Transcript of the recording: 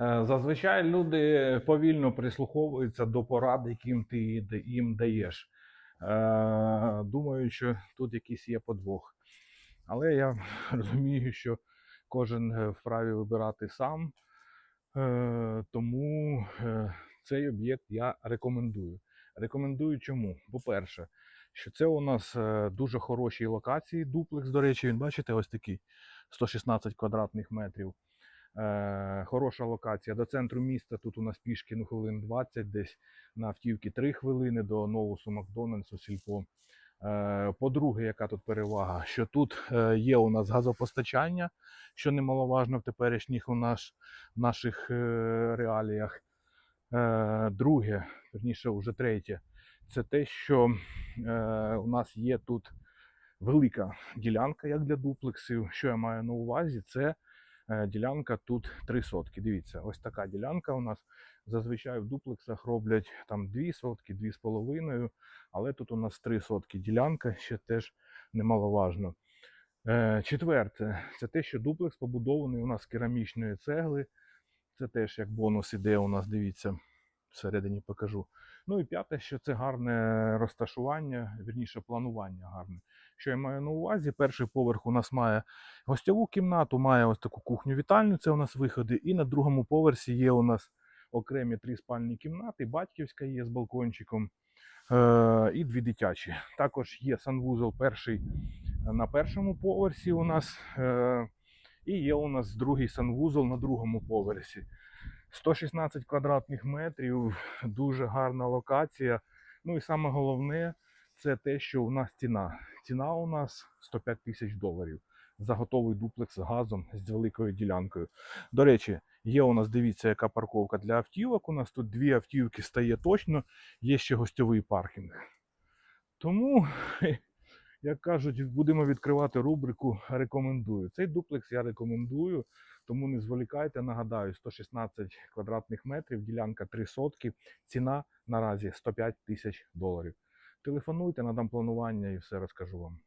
Е, Зазвичай люди повільно прислуховуються до порад, яким ти їм даєш. Е, Думаю, що тут якийсь є подвох. Але я розумію, що кожен е, вправі вибирати сам. Тому цей об'єкт я рекомендую. Рекомендую чому? По-перше, що це у нас дуже хороші локації. Дуплекс, до речі, він бачите, ось такий 116 квадратних метрів. Е, хороша локація. До центру міста тут у нас пішки ну, хвилин 20, десь на автівки 3 хвилини до Новусу, Макдональдсу, Сільпо. Е, По-друге, яка тут перевага? Що тут е, є у нас газопостачання, що немаловажно в теперішніх у нас, наших реаліях. Друге, верніше, вже третє, це те, що у нас є тут велика ділянка, як для дуплексів. Що я маю на увазі? Це ділянка тут 3 сотки. Дивіться, ось така ділянка у нас. Зазвичай в дуплексах роблять там 2 сотки, 2,5, але тут у нас 3 сотки ділянка, ще теж немаловажно. Е, Четверте, це те, що дуплекс побудований у нас керамічної цегли. Це теж як бонус іде у нас, дивіться, всередині покажу. Ну і п'яте, що це гарне розташування, вірніше планування гарне. Що я маю на увазі? Перший поверх у нас має гостьову кімнату, має ось таку кухню-вітальню, це у нас виходи. І на другому поверсі є у нас окремі три спальні кімнати, батьківська є з балкончиком е- і дві дитячі. Також є санвузол перший на першому поверсі у нас. Е- і є у нас другий санвузол на другому поверсі. 116 квадратних метрів, дуже гарна локація. Ну і саме головне, це те, що у нас ціна. Ціна у нас 105 тисяч доларів за готовий дуплекс з газом з великою ділянкою. До речі, є у нас, дивіться, яка парковка для автівок. У нас тут дві автівки стає точно, є ще гостьовий паркінг. Тому, як кажуть, будемо відкривати рубрику Рекомендую. Цей дуплекс я рекомендую, тому не зволікайте. Нагадаю, 116 квадратних метрів, ділянка 3 сотки, ціна наразі 105 тисяч доларів. Телефонуйте, надам планування і все розкажу вам.